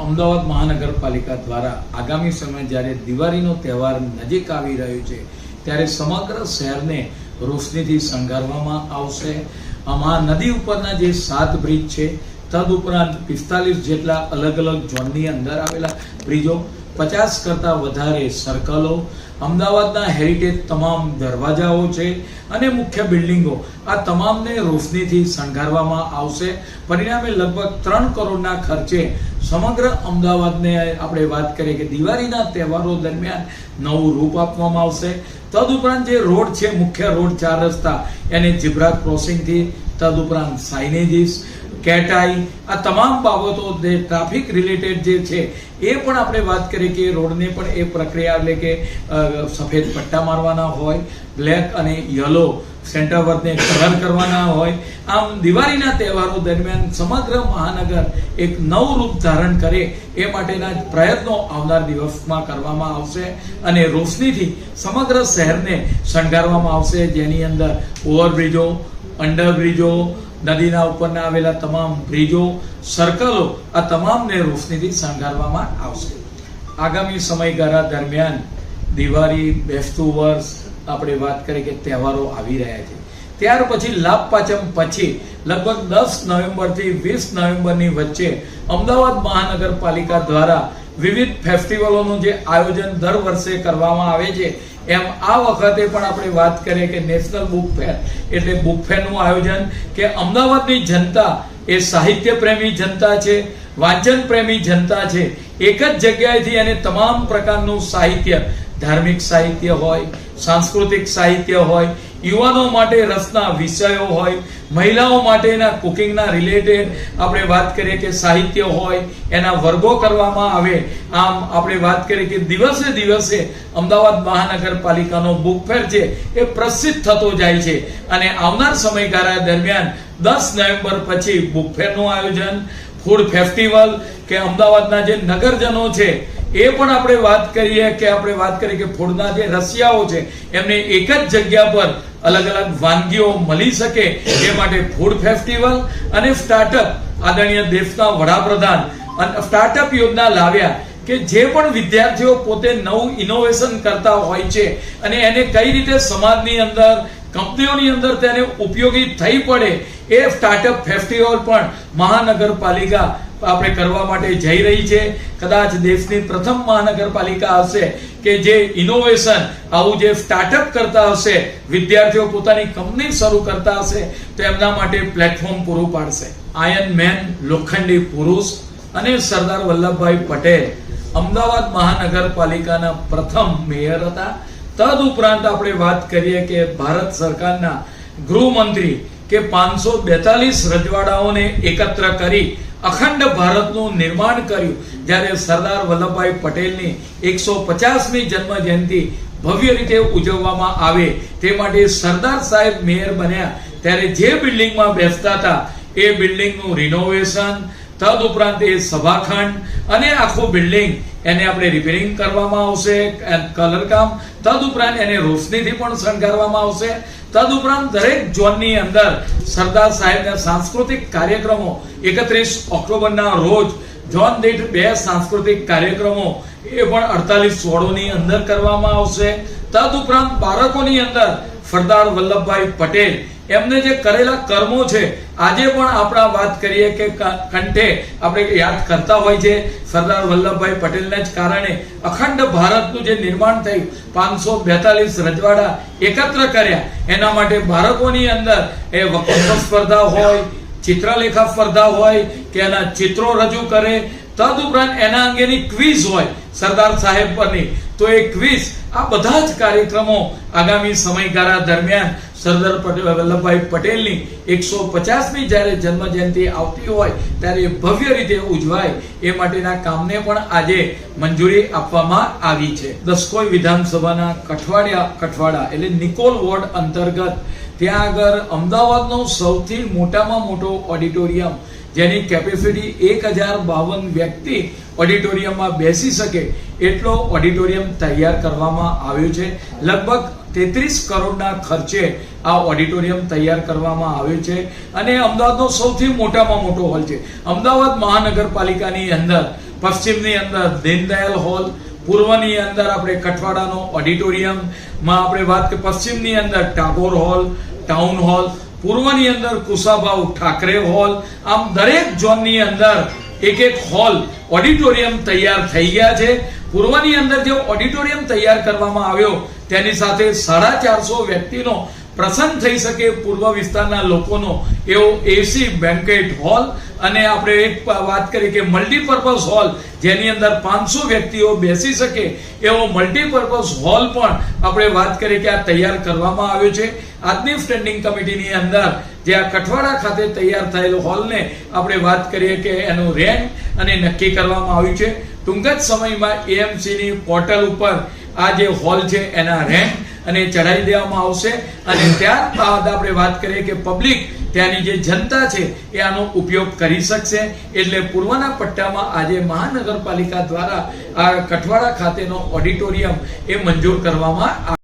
અમદાવાદ મહાનગરપાલિકા દ્વારા આગામી સમય જ્યારે દિવાળીનો તહેવાર નજીક આવી રહ્યો છે, ત્યારે સમગ્ર શહેરને રોશનીથી શણગારવામાં આવશે. આમાં નદી ઉપરના જે સાત બ્રિજ છે તદુપરાંત પિસ્તાલીસ જેટલા અલગ અલગ ઝોનની અંદર આવેલા બ્રિજો, પચાસ કરતાં વધારે સર્કલો, અમદાવાદના હેરિટેજ તમામ દરવાજાઓ છે અને મુખ્ય બિલ્ડિંગો. આ તમામને રોશનીથી શણગારવામાં આવશે. પરિણામે લગભગ ત્રણ કરોડના ખર્ચે સમગ્ર અમદાવાદને આપણે વાત કરીએ કે દિવાળીના તહેવારો દરમિયાન નવું રૂપ આપવામાં આવશે. તદુપરાંત જે રોડ છે, મુખ્ય રોડ ચાર રસ્તા, એને જીબ્રા ક્રોસિંગથી તદુપરાંત સાઇનેજીસ કેટાઈ આ તમામ બાબતો જે ટ્રાફિક રિલેટેડ જે છે, એ પણ આપણે વાત કરીએ કે રોડને પણ એ પ્રક્રિયા એટલે કે સફેદ પટ્ટા મારવાના હોય બ્લેક અને યલો સેન્ટર વર્કને રન કરવાના હોય. આમ દિવાળીના તહેવારો દરમિયાન સમગ્ર મહાનગર એક નવું રૂપ ધારણ કરે એ માટેના પ્રયત્નો આવનાર દિવસમાં કરવામાં આવશે અને રોશનીથી સમગ્ર શહેરને શણગારવામાં આવશે. જેની અંદર ઓવરબ્રિજો, અંડરબ્રિજો, નદીના ઉપરના આવેલા તમામ બ્રિજો, સર્કલો આ તમામને રોશનીથી શણગારવામાં આવશે. આગામી સમયગાળા દરમિયાન દિવાળી, બેસતું વર્ષ આપણે વાત કરીએ કે તહેવારો આવી રહ્યા છે. ત્યાર પછી લાભ પાચમ પછી, લગભગ દસ નવેમ્બરથી વીસ નવેમ્બરની વચ્ચે અમદાવાદ મહાનગરપાલિકા દ્વારા વિવિધ ફેસ્ટિવલોનું જે આયોજન દર વર્ષે કરવામાં આવે છે, એમ આ વખતે પણ આપણે વાત કરીએ કે નેશનલ બુક ફેર. એટલે બુક ફેરનું આયોજન કે અમદાવાદની જનતા એ સાહિત્ય પ્રેમી જનતા છે, વાંચન પ્રેમી જનતા છે, એક જ જગ્યાએથી અને તમામ પ્રકારનું સાહિત્ય, ધાર્મિક સાહિત્ય હોય સાંસ્કૃતિક સાહિત્ય હોય, યુવાનો માટે રસના વિષયો હોય, મહિલાઓ માટેના કુકિંગના રિલેટેડ આપણે વાત કરીએ કે સાહિત્ય હોય, એના વર્ગો કરવામાં આવે. આમ આપણે વાત કરીએ કે દિવસે દિવસે અમદાવાદ મહાનગરપાલિકાનો બુક ફેર છે, એ પ્રસિદ્ધ થતો જાય છે. અને આવનાર સમયગાળા દરમિયાન દસ નવેમ્બર પછી બુક ફેરનું આયોજન ફૂડ ફેસ્ટિવલ કે અમદાવાદના જે નગરજનો છે એ પણ આપણે વાત કરીએ કે આપણે વાત કરીએ કે ફૂડના જે રસિયાઓ છે, એમને એક જ જગ્યા પર અલગ અલગ વાનગીઓ મળી શકે એ માટે ફૂડ ફેસ્ટિવલ અને સ્ટાર્ટઅપ આદરણીય દેશના વડાપ્રધાન અને સ્ટાર્ટઅપ યોજના લાવ્યા કે જે પણ વિદ્યાર્થીઓ પોતે નવું ઇનોવેશન કરતા હોય છે અને એને કઈ રીતે સમાજની અંદર, કંપનીઓની અંદર તેને ઉપયોગી થઈ પડે એ સ્ટાર્ટઅપ ફેસ્ટિવલ પણ મહાનગરપાલિકા આપણે કરવા માટે જઈ રહી છે. કદાચ દેશની પ્રથમ મહાનગરપાલિકા હશે કે જે ઇનોવેશન આવું જે સ્ટાર્ટઅપ કરતા હશે, વિદ્યાર્થીઓ પોતાની કંપની શરૂ કરતા હશે, તો એમના માટે પ્લેટફોર્મ પૂરું પાડશે. આયન મેન લોખંડી પુરુષ અને સરદાર વલ્લભભાઈ પટેલ અમદાવાદ મહાનગરપાલિકાના પ્રથમ મેયર હતા. તદ ઉપરાંત આપણે વાત કરીએ કે ભારત સરકારના ગૃહમંત્રી કે પાંચસો બેતાલીસ રજવાડાઓને એકત્ર કરી અખંડ ભારતનું નિર્માણ કર્યું. જ્યારે સરદાર વલ્લભભાઈ પટેલની એકસો પચાસમી જન્મ જયંતિ ભવ્ય રીતે ઉજવવામાં આવે તે માટે સરદાર સાહેબ મેયર બન્યા. ત્યારે જે બિલ્ડિંગમાં બેસતા હતા, એ બિલ્ડિંગનું રિનોવેશન તદ ઉપરાંત એ સભાખંડ અને આખું બિલ્ડિંગ એને આપણે રિપેરિંગ કરવામાં આવશે કલર કામ. તદ ઉપરાંત એને રોશનીથી પણ શણગારવામાં આવશે. તદ ઉપરાંત દરેક ઝોનની અંદર સરદાર સાહેબના સાંસ્કૃતિક કાર્યક્રમો એકત્રીસ ઓક્ટોબરના રોજ ઝોન દીઠ બે સાંસ્કૃતિક કાર્યક્રમો એ પણ અડતાલીસ સોળોની અંદર કરવામાં આવશે. તદ ઉપરાંત બાળકોની અંદર સરદાર વલ્લભભાઈ પટેલ એમને જે કરેલા કર્મો છે, આજે પણ આપણા વાત કરીએ કે કંઠે આપણે યાદ કરતા હોય છે. સરદાર વલ્લભભાઈ પટેલના જ કારણે અખંડ ભારતનું જે નિર્માણ થયું, પાંચસો બેતાલીસ રજવાડા એકત્ર કર્યા. એના માટે બાળકોની અંદર એ વક્તૃત્વ સ્પર્ધા હોય, ચિત્રલેખા સ્પર્ધા હોય, કે એના ચિત્રો રજૂ કરે. તદ ઉપરાંત એના અંગેની ક્વિઝ હોય, સરદાર સાહેબ પરની. તો એ આ બધા જ કાર્યક્રમો આગામી સમયગાળા દરમિયાન સરદાર પટેલ, વલ્લભભાઈ પટેલની એકસો પચાસમી જ્યારે જન્મ જયંતિ આવતી હોય ત્યારે ભવ્ય રીતે ઉજવાય એ માટેના કામને પણ આજે મંજૂરી આપવામાં આવી છે. દસકોઈ વિધાનસભાના કઠવાડિયા, કઠવાડા એટલે નિકોલ વોર્ડ અંતર્ગત ત્યાં આગળ અમદાવાદનો સૌથી મોટામાં મોટો ઓડિટોરિયમ, જેની કેપેસિટી એક હજાર બાવન વ્યક્તિ ઓડિટોરિયમમાં બેસી શકે એટલો ઓડિટોરિયમ તૈયાર કરવામાં આવ્યો છે. લગભગ તેત્રીસ કરોડના ખર્ચે આ ઓડિટોરિયમ તૈયાર કરવામાં આવ્યું છે અને અમદાવાદનો સૌથી મોટામાં મોટો હોલ છે. અમદાવાદ મહાનગરપાલિકાની અંદર, પશ્ચિમની અંદર દીનદયાલ હોલ, પૂર્વની અંદર આપણે કઠવાડાનો ઓડિટોરિયમમાં આપણે વાત કરીએ પશ્ચિમની અંદર ટાગોર હોલ, ટાઉન હોલ, પૂર્વની અંદર કુસાભાઉ ઠાકરે હોલ, આમ દરેક ઝોનની અંદર એક એક હોલ ઓડિટોરિયમ તૈયાર થઈ ગયા છે. પૂર્વની અંદર જે ઓડિટોરિયમ તૈયાર કરવામાં આવ્યો, તેની સાથે સાડા ચારસો વ્યક્તિનો પ્રસંગ થઈ શકે પૂર્વ વિસ્તારના લોકોનો એવો એસી બેન્કેટ હોલ અને આપણે એક વાત કરીએ કે મલ્ટીપર્પઝ હોલ જેની અંદર પાંચસો વ્યક્તિઓ બેસી શકે એવો મલ્ટીપર્પઝ હોલ પણ આપણે વાત કરીએ કે આ તૈયાર કરવામાં આવ્યો છે. આજની સ્ટેન્ડિંગ કમિટીની અંદર જે આ કઠવાડા ખાતે તૈયાર થયેલો હોલને આપણે વાત કરીએ કે એનું રેન્ટ અને નક્કી કરવામાં આવ્યું છે. ટૂંક જ સમયમાં એએમસીની પોર્ટલ ઉપર આ જે હોલ છે, એના રેન્ટ અને ચડાવી દેવામાં આવશે. અને ત્યારબાદ આપણે વાત કરીએ કે પબ્લિક ત્યાંની જે જનતા છે એ આનો ઉપયોગ કરી શકશે. એટલે પૂર્વના પટ્ટામાં આજે મહાનગરપાલિકા દ્વારા આ કઠવાડા ખાતેનો ઓડિટોરિયમ એ મંજૂર કરવામાં